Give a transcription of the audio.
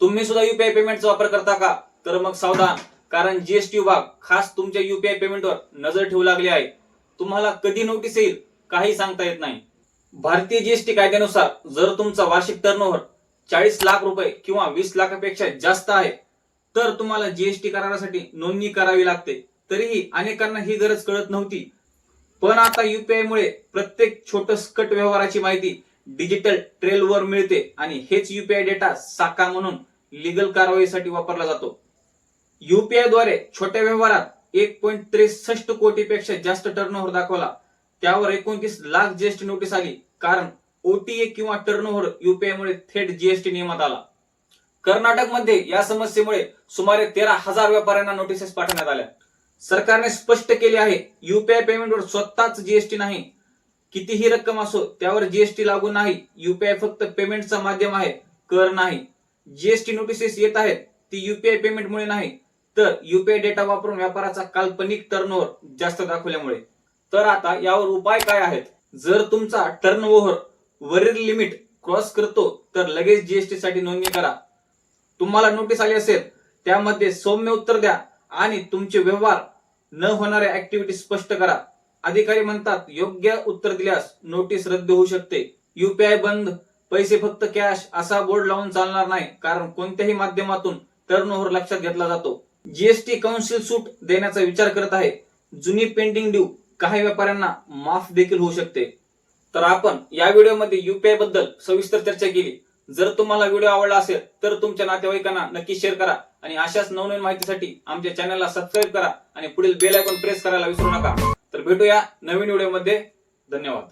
तुम्ही सुद्धा युपीआय पेमेंटचा वापर करता का? तर मग सावधान कारण जीएसटी विभाग खास तुमच्या युपीआय पेमेंटवर नजर ठेवू लागली आहे. तुम्हाला कधी नोटीस येईल काही सांगता येत नाही. भारतीय जीएसटी कायद्यानुसार जर तुमचा वार्षिक टर्नओव्हर चाळीस लाख रुपये किंवा वीस लाखापेक्षा जास्त आहे तर तुम्हाला जीएसटी करारासाठी नोंदणी करावी लागते. तरीही अनेकांना ही गरज कळत नव्हती. पण आता युपीआय मुळे प्रत्येक छोटस कट व्यवहाराची माहिती डिजिटल ट्रेलवर मिळते आणि हेच युपीआय डेटा साका म्हणून लिगल कारवाईसाठी वापरला जातो. युपीआयद्वारे छोट्या व्यवहारात एक पॉईंट त्रेसष्ट कोटीपेक्षा जास्त टर्नओव्हर दाखवला. त्यावर एकोणतीस लाख जीएसटी नोटीस आली. कारण ओटीए किंवा टर्नओव्हर युपीआय मुळे थेट जीएसटी नियमात आला. कर्नाटकमध्ये या समस्येमुळे सुमारे तेरा हजार व्यापाऱ्यांना नोटिसेस पाठवण्यात आल्या. सरकारने स्पष्ट केले आहे युपीआय पेमेंटवर स्वतःच जीएसटी नाही. कितीही रक्कम असो त्यावर जीएसटी लागू नाही. युपीआय फक्त पेमेंटचं माध्यम आहे कर नाही. जीएसटी नोटिसेस येत आहेत ती युपीआय पेमेंटमुळे नाही. तर युपीआय डेटा वापरून व्यापाराचा काल्पनिक टर्नओव्हर जास्त दाखवल्यामुळे. तर आता यावर उपाय काय आहेत? जर तुमचा टर्नओव्हर वरील लिमिट क्रॉस करतो तर लगेच जीएसटी साठी नोंदणी करा. तुम्हाला नोटीस आली असेल त्यामध्ये सौम्य उत्तर द्या आणि तुमचे व्यवहार न होणाऱ्या ऍक्टिव्हिटी स्पष्ट करा. अधिकारी म्हणतात योग्य उत्तर दिल्यास नोटीस रद्द होऊ शकते. युपीआय बंद. पैसे फक्त कॅश असा बोर्ड लावून चालणार नाही. कारण कोणत्याही माध्यमातून टर्नओव्हर लक्षात घेतला जातो. जीएसटी काउन्सिल सूट देण्याचा विचार करत आहे. जुनी पेंडिंग ड्यू काही व्यापाऱ्यांना माफ देखील होऊ शकते. तर आपण या व्हिडिओमध्ये युपीआयबद्दल सविस्तर चर्चा केली. जर तुम्हाला व्हिडिओ आवडला असेल तर तुमच्या नातेवाईकांना नक्की शेअर करा आणि अशाच नवनवीन माहितीसाठी आमच्या चॅनलला सबस्क्राईब करा आणि पुढील बेल आयकॉन प्रेस करायला विसरू नका. तर भेटूया नवीन व्हिडिओमध्ये. धन्यवाद.